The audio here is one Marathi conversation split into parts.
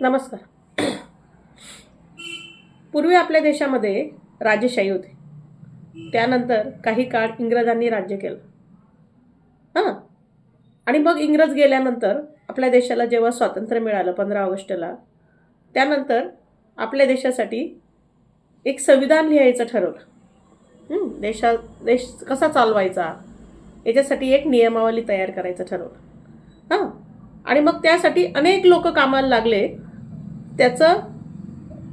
नमस्कार. पूर्वी आपल्या देशामध्ये राजेशाही होती. त्यानंतर काही काळ इंग्रजांनी राज्य केलं. हां? आणि मग इंग्रज गेल्यानंतर आपल्या देशाला जेव्हा स्वातंत्र्य मिळालं पंधरा ऑगस्टला त्यानंतर आपल्या देशासाठी एक संविधान लिहायचं ठरवलं. देशा देश कसा चालवायचा? याच्यासाठी एक नियमावली तयार करायचं ठरवलं. हां? आणि मग त्यासाठी अनेक लोक कामाला लागले. त्याचं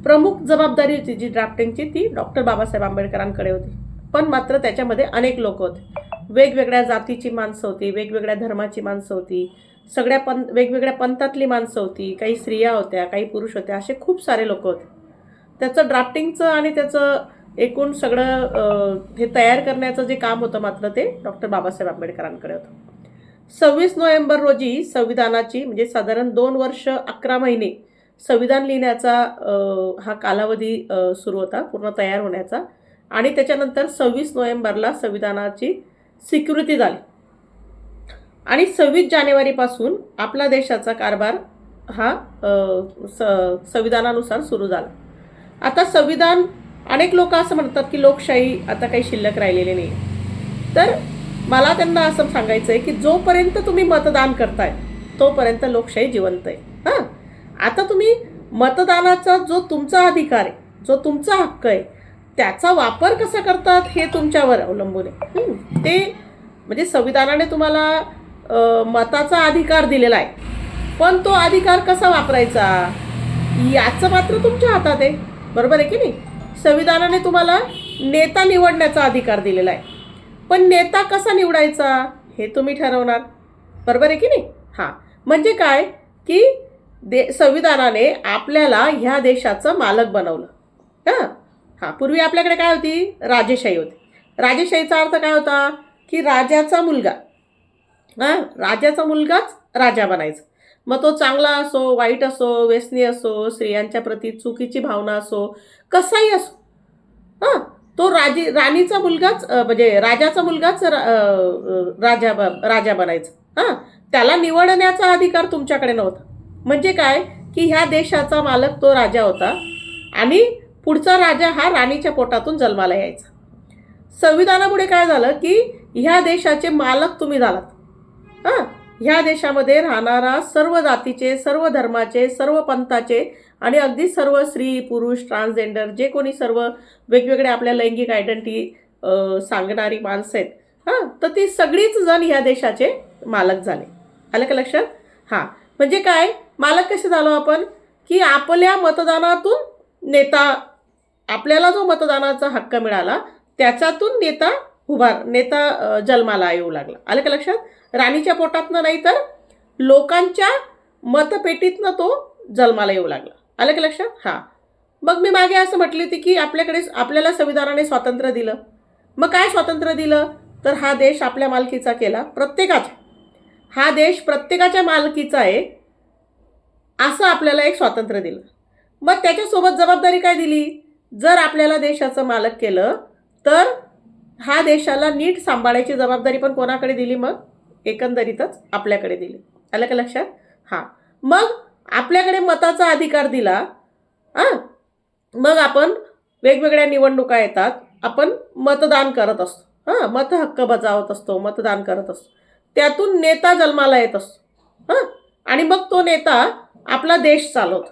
प्रमुख जबाबदारी होती जी ड्राफ्टिंगची ती डॉक्टर बाबासाहेब आंबेडकरांकडे होती. पण मात्र त्याच्यामध्ये अनेक लोक होते. वेगवेगळ्या जातीची माणसं होती वेगवेगळ्या धर्माची माणसं होती सगळ्या पं वेगवेगळ्या पंथातली माणसं होती काही स्त्रिया होत्या काही पुरुष होत्या असे खूप सारे लोक होते. त्याचं ड्राफ्टिंगचं आणि त्याचं एकूण सगळं हे तयार करण्याचं जे काम होतं मात्र ते डॉक्टर बाबासाहेब आंबेडकरांकडे होतं. सव्वीस नोव्हेंबर रोजी संविधानाची म्हणजे साधारण दोन वर्ष अकरा महिने संविधान लिहिण्याचा हा कालावधी सुरू होता पूर्ण तयार होण्याचा. आणि त्याच्यानंतर सव्वीस नोव्हेंबरला संविधानाची स्वीकृती झाली. आणि सव्वीस जानेवारीपासून आपला देशाचा कारभार हा स संविधानानुसार सुरू झाला. आता संविधान अनेक लोक असं म्हणतात की लोकशाही आता काही शिल्लक राहिलेली नाही तर मला त्यांना असं सांगायचं आहे की जोपर्यंत तुम्ही मतदान करताय तोपर्यंत लोकशाही जिवंत आहे. हां? आता तुम्ही मतदानाचा जो तुमचा अधिकार आहे जो तुमचा हक्क आहे त्याचा वापर कसा करतात हे तुमच्यावर अवलंबून आहे. ते म्हणजे संविधानाने तुम्हाला मताचा अधिकार दिलेला आहे. पण तो अधिकार कसा वापरायचा? याचं मात्र तुमच्या हातात आहे. बरोबर आहे की नाही? संविधानाने तुम्हाला नेता निवडण्याचा अधिकार दिलेला आहे. पण नेता कसा निवडायचा हे तुम्ही ठरवणार. बरोबर आहे की नाही? हां. म्हणजे काय? की दे संविधानाने आपल्याला ह्या देशाचं मालक बनवलं. हां? हां पूर्वी आपल्याकडे काय होती? राजेशाही होती. राजेशाहीचा अर्थ काय होता? की राजाचा मुलगा. हां? राजाचा मुलगाच राजा बनायचा. मग तो चांगला असो वाईट असो व्यसनी असो स्त्रियांच्या प्रती चुकीची भावना असो कसाही असो. हां? तो राजी राणीचा मुलगाच म्हणजे राजाचा मुलगाच रा- राजा ब- राजा बनायचा. हां? त्याला निवडण्याचा अधिकार तुमच्याकडे नव्हता. म्हणजे काय? की ह्या देशाचा मालक तो राजा होता आणि पुढचा राजा हा राणीच्या पोटातून जन्माला यायचा. संविधानामुळे काय झालं? की ह्या देशाचे मालक तुम्ही झालात. हां? ह्या देशामध्ये राहणारा सर्व जातीचे सर्व धर्माचे सर्व पंथाचे आणि अगदी सर्व स्त्री पुरुष ट्रान्सजेंडर जे कोणी सर्व वेगवेगळे आपल्या लैंगिक आयडेंटिटी सांगणारी माणसं आहेत. हां? तर ती सगळीच जण ह्या देशाचे मालक झाले. आलं का लक्षात? हां. म्हणजे काय? मालक कसे झालो आपण? की आपल्या मतदानातून नेता आपल्याला जो मतदानाचा हक्क मिळाला त्याच्यातून नेता उभार नेता जन्माला येऊ लागला. आलं का लक्षात? राणीच्या पोटातनं नाही तर लोकांच्या मतपेटीतनं तो जन्माला येऊ लागला. आलं का लक्षात? हां. मग मी मागे असं म्हटली होती की आपल्याकडे आपल्याला संविधानाने स्वातंत्र्य दिलं. मग काय स्वातंत्र्य दिलं? तर हा देश आपल्या मालकीचा केला. प्रत्येकाचा हा देश प्रत्येकाच्या मालकीचा आहे असं आपल्याला एक स्वातंत्र्य दिलं. मग त्याच्यासोबत जबाबदारी काय दिली? जर आपल्याला देशाचं मालक केलं तर हा देशाला नीट सांभाळायची जबाबदारी पण कोणाकडे दिली मग? एकंदरीतच आपल्याकडे दिली. आलं का लक्षात? हां. मग आपल्याकडे मताचा अधिकार दिला हां. मग आपण वेगवेगळ्या निवडणुका येतात आपण मतदान करत असतो हां. मत हक्क बजावत असतो मतदान करत असतो. त्यातून नेता जन्माला येत असतो. हां? आणि मग तो नेता आपला देश चालवतो.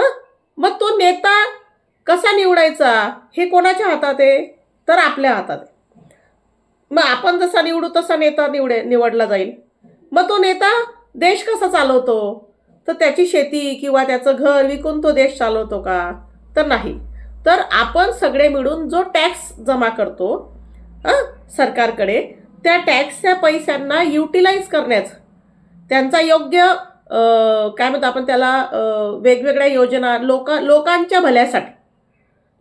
हां? मग तो नेता कसा निवडायचा? हे कोणाच्या हातात आहे? तर आपल्या हातात आहे. मग आपण जसा निवडू तसा नेता निवडे निवडला जाईल. मग तो नेता देश कसा चालवतो? तर त्याची शेती किंवा त्याचं घर विकून तो देश चालवतो का? तर नाही. तर आपण सगळे मिळून जो टॅक्स जमा करतो सरकारकडे त्या टॅक्सच्या पैशांना युटिलाइज करण्याचं. त्यांचा योग्य काय म्हणतो आपण त्याला वेगवेगळ्या योजना लोक लोकांच्या भल्यासाठी.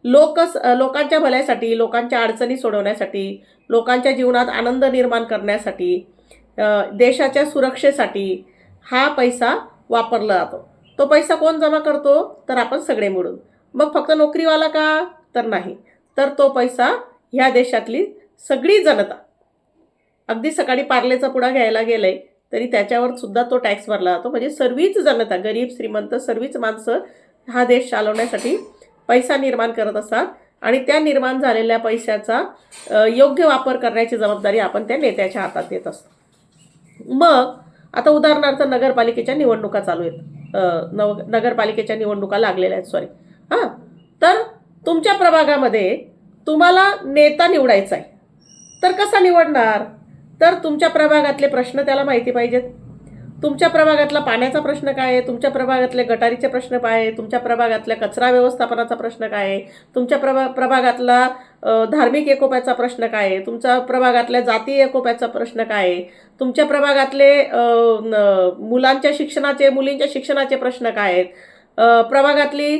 लोक लोकांच्या भल्यासाठी लोकांच्या अडचणी सोडवण्यासाठी लोकांच्या जीवनात आनंद निर्माण करण्यासाठी देशाच्या सुरक्षेसाठी हा पैसा वापरला जातो. तो पैसा कोण जमा करतो? तर आपण सगळे मिळून. मग फक्त नोकरीवाला का? तर नाही. तर तो पैसा ह्या देशातली सगळी जनता. अगदी सकाळी पार्लेचा पुडा घ्यायला गेलंय तरी त्याच्यावर सुद्धा तो टॅक्स भरला जातो. म्हणजे सर्वच जनता गरीब श्रीमंत सर्वच माणसं हा देश चालवण्यासाठी पैसा निर्माण करत असतात आणि त्या निर्माण झालेल्या पैशाचा योग्य वापर करण्याची जबाबदारी आपण त्या नेत्याच्या हातात देत असतो. मग आता उदाहरणार्थ नगरपालिकेच्या निवडणुका चालू आहेत. नव नगरपालिकेच्या निवडणुका लागलेल्या आहेत सॉरी हां तर तुमच्या प्रभागामध्ये तुम्हाला नेता निवडायचा आहे तर कसा निवडणार? तर तुमच्या प्रभागातले प्रश्न त्याला माहिती पाहिजेत. तुमच्या प्रभागातला पाण्याचा प्रश्न काय आहे? तुमच्या प्रभागातले गटारीचे प्रश्न काय आहे? तुमच्या प्रभागातल्या कचरा व्यवस्थापनाचा प्रश्न काय आहे? तुमच्या प्रभा प्रभागातला धार्मिक एकोप्याचा प्रश्न काय आहे? तुमच्या प्रभागातल्या जाती एकोप्याचा प्रश्न काय आहे? तुमच्या प्रभागातले मुलांच्या शिक्षणाचे मुलींच्या शिक्षणाचे प्रश्न काय आहेत? प्रभागातली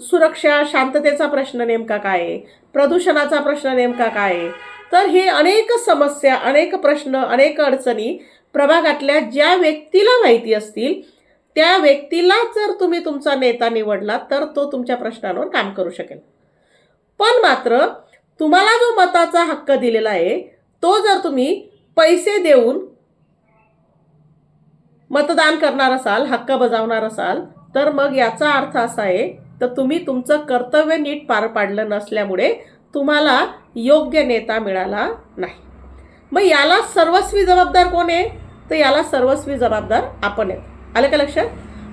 सुरक्षा शांततेचा प्रश्न नेमका काय आहे? प्रदूषणाचा प्रश्न नेमका काय आहे? तर हे अनेक समस्या अनेक प्रश्न अनेक अडचणी प्रभागातल्या ज्या व्यक्तीला माहिती असतील त्या व्यक्तीला जर तुम्ही तुमचा नेता निवडला तर तो तुमच्या प्रश्नांवर काम करू शकेल. पण मात्र तुम्हाला जो मताचा हक्क दिलेला आहे तो जर तुम्ही पैसे देऊन मतदान करणार असाल हक्क बजावणार असाल तर मग याचा अर्थ असा आहे तर तुम्ही तुमचं कर्तव्य नीट पार पाडलं नसल्यामुळे तुम्हाला योग्य नेता मिळाला नाही. मग याला सर्वस्वी जबाबदार कोण आहे? तर याला सर्वस्वी जबाबदार आपण आहेत. आलं का लक्षात?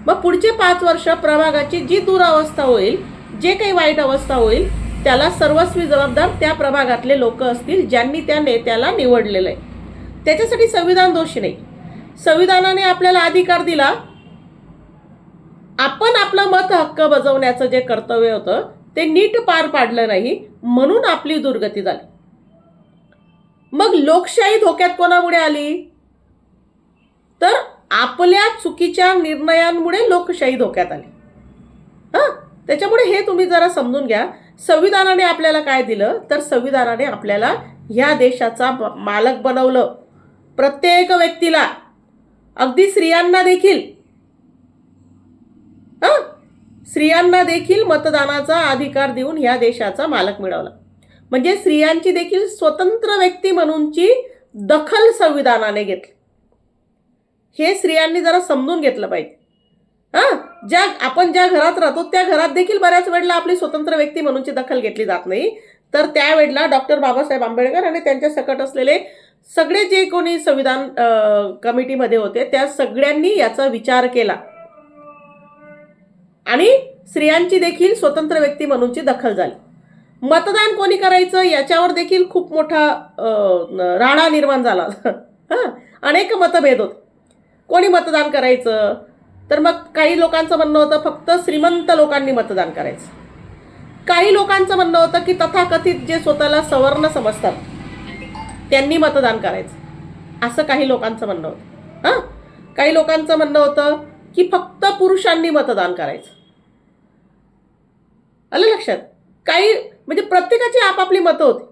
मग पुढचे पाच वर्ष प्रभागाची जी दुरावस्था होईल जे काही वाईट अवस्था होईल त्याला सर्वस्वी जबाबदार त्या प्रभागातले लोक असतील ज्यांनी त्या नेत्याला निवडलेलं आहे. त्याच्यासाठी संविधान दोषी नाही. संविधानाने आपल्याला अधिकार दिला. आपण आपलं मत हक्क बजावण्याचं जे कर्तव्य होतं ते नीट पार पाडलं नाही म्हणून आपली दुर्गती झाली. मग लोकशाही धोक्यात कोणामुळे आली? तर आपल्या चुकीच्या निर्णयांमुळे लोकशाही धोक्यात आली. हां? त्याच्यामुळे हे तुम्ही जरा समजून घ्या संविधानाने आपल्याला काय दिलं? तर संविधानाने आपल्याला ह्या देशाचा मालक बनवलं. प्रत्येक व्यक्तीला. अगदी स्त्रियांना देखील. स्त्रियांना देखील मतदानाचा अधिकार देऊन ह्या देशाचा मालक मिळवला. म्हणजे स्त्रियांची देखील स्वतंत्र व्यक्ती म्हणूनची दखल संविधानाने घेतली. हे स्त्रियांनी जरा समजून घेतलं पाहिजे. हां? ज्या आपण ज्या घरात राहतो त्या घरात देखील बऱ्याच वेळेला आपली स्वतंत्र व्यक्ती म्हणूनची दखल घेतली जात नाही. तर त्यावेळेला डॉक्टर बाबासाहेब आंबेडकर आणि त्यांच्या सकट असलेले सगळे जे कोणी संविधान कमिटीमध्ये होते त्या सगळ्यांनी याचा विचार केला. आणि स्त्रियांची देखील स्वतंत्र व्यक्ती म्हणूनची दखल झाली. मतदान कोणी करायचं याच्यावर देखील खूप मोठा राडा निर्माण झाला. हां अनेक मतभेद होते. कोणी मतदान करायचं? तर मग काही लोकांचं म्हणणं होतं फक्त श्रीमंत लोकांनी मतदान करायचं. काही लोकांचं म्हणणं होतं की तथाकथित जे स्वतःला सवर्ण समजतात त्यांनी मतदान करायचं. असं काही लोकांचं म्हणणं होतं. हां काही लोकांचं म्हणणं होतं की फक्त पुरुषांनी मतदान करायचं. आलं लक्षात? काही म्हणजे प्रत्येकाची आपापली मतं होती.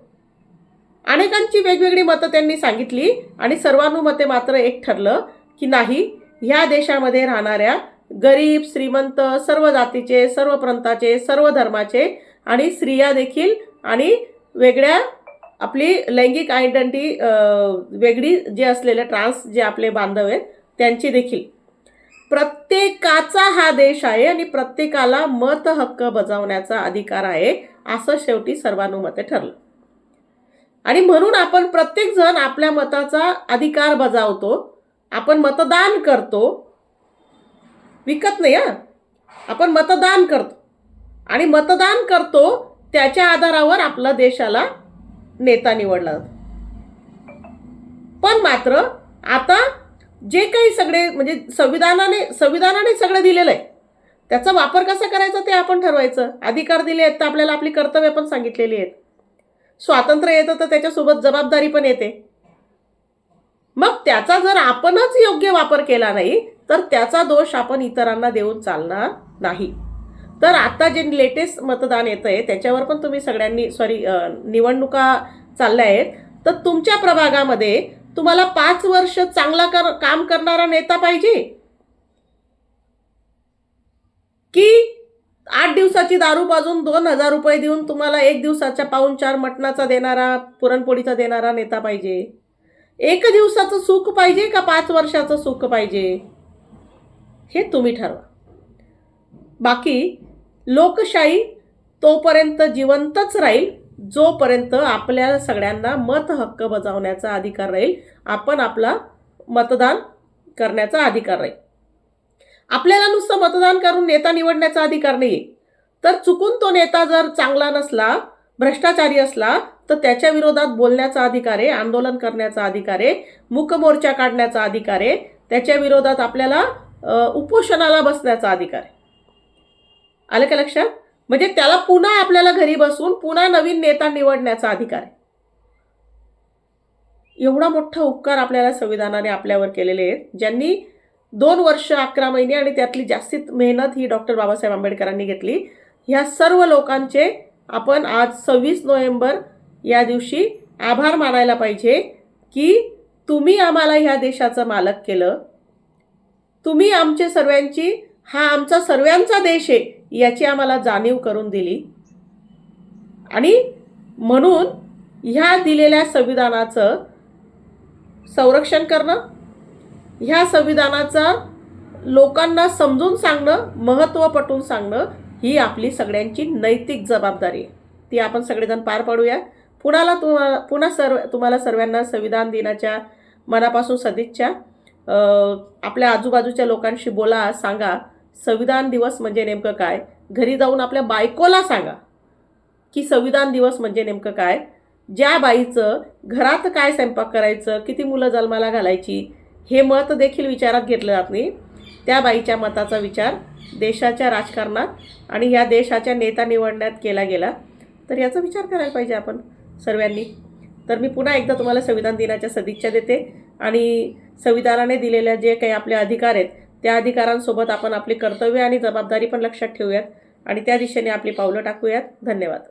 अनेकांची वेगवेगळी मतं त्यांनी सांगितली आणि सर्वानुमते मात्र एक ठरलं की नाही ह्या देशामध्ये राहणाऱ्या गरीब श्रीमंत सर्व जातीचे सर्व प्रांताचे सर्व धर्माचे आणि स्त्रिया देखील आणि वेगळ्या आपली लैंगिक आयडेंटिटी वेगळी जे असलेले ट्रान्स जे आपले बांधव आहेत त्यांची देखील. प्रत्येकाचा हा देश आहे आणि प्रत्येकाला मत हक्क बजावण्याचा अधिकार आहे असं शेवटी सर्वानुमते ठरलं. आणि म्हणून आपण प्रत्येकजण आपल्या मताचा अधिकार बजावतो आपण मतदान करतो. विकत नाही हा. आपण मतदान करतो. आणि मतदान करतो त्याच्या आधारावर आपला देशाला नेता निवडला जातो. पण मात्र आता जे काही सगळे म्हणजे संविधानाने संविधानाने सगळं दिलेलं आहे त्याचा वापर कसा करायचा ते आपण ठरवायचं. अधिकार दिले आहेत तर आपल्याला आपली कर्तव्य पण सांगितलेली आहेत. स्वातंत्र्य येतं तर त्याच्यासोबत जबाबदारी पण येते. मग त्याचा जर आपणच योग्य वापर केला नाही तर त्याचा दोष आपण इतरांना देऊन चालणार नाही. तर आता जे लेटेस्ट मतदान येतं आहे त्याच्यावर पण तुम्ही सगळ्यांनी सॉरी निवडणुका चालल्या आहेत. तर तुमच्या प्रभागामध्ये तुम्हाला पाच वर्ष चांगला कर काम करणारा नेता पाहिजे? की आठ दिवसाची दारू पाजून दोन हजार रुपये देऊन तुम्हाला एक दिवसाच्या पाऊन चार मटणाचा देणारा पुरणपोळीचा देणारा नेता पाहिजे? एक दिवसाचं सुख पाहिजे का पाच वर्षाचं सुख पाहिजे? हे तुम्ही ठरवा. बाकी लोकशाही तोपर्यंत जिवंतच राहील. जोपर्यंत आपल्या सगळ्यांना मत हक्क बजावण्याचा अधिकार राहील आपण आपला मतदान करण्याचा अधिकार राहील. आपल्याला नुसतं मतदान करून नेता निवडण्याचा अधिकार नाही तर चुकून तो नेता जर चांगला नसला भ्रष्टाचारी असला तर त्याच्या विरोधात बोलण्याचा अधिकार आहे आंदोलन करण्याचा अधिकार आहे मुकमोर्चा काढण्याचा अधिकार आहे त्याच्या विरोधात आपल्याला उपोषणाला बसण्याचा अधिकार आहे. आलं का लक्षात? म्हणजे त्याला पुन्हा आपल्याला घरी बसून पुन्हा नवीन नेता निवडण्याचा अधिकार आहे. एवढा मोठा उपकार आपल्याला संविधानाने आपल्यावर केलेले आहेत ज्यांनी दोन वर्ष अकरा महिने आणि त्यातली जास्तीत मेहनत ही डॉक्टर बाबासाहेब आंबेडकरांनी घेतली. ह्या सर्व लोकांचे आपण आज सव्वीस नोव्हेंबर या दिवशी आभार मानायला पाहिजे की तुम्ही आम्हाला ह्या देशाचं मालक केलं. तुम्ही आमचे सर्वांची हा आमचा सर्वांचा देश आहे. याची आम्हाला जाणीव करून दिली. आणि म्हणून ह्या दिलेल्या संविधानाचं संरक्षण करणं ह्या संविधानाचा लोकांना समजून सांगणं महत्त्व पटवून सांगणं ही आपली सगळ्यांची नैतिक जबाबदारी आहे. ती आपण सगळेजण पार पाडूया पुण्याला तुम्हाला पुन्हा सर्व तुम्हाला सर्वांना संविधान दिनाच्या मनापासून सदिच्छा. आपल्या आजूबाजूच्या लोकांशी बोला सांगा. संविधान दिवस म्हणजे नेमकं काय? घरी जाऊन आपल्या बायकोला सांगा की संविधान दिवस म्हणजे नेमकं काय? ज्या बाईचं घरात काय स्वयंपाक करायचं किती मुलं जन्माला घालायची हे मत देखील विचारात घेतलं जात नाही. त्या बाईच्या मताचा विचार देशाच्या राजकारणात आणि ह्या देशाच्या नेता निवडण्यात केला गेला. तर याचा विचार करायला पाहिजे आपण सर्वांनी. तर मी पुन्हा एकदा तुम्हाला संविधान दिनाच्या सदिच्छा देते आणि संविधानाने दिलेल्या जे काही आपले अधिकार आहेत त्या अधिकारांसोबत आपण आपली कर्तव्य आणि जबाबदारी पण लक्षात ठेवूयात आणि त्या दिशेने आपली पावलं टाकूयात. धन्यवाद.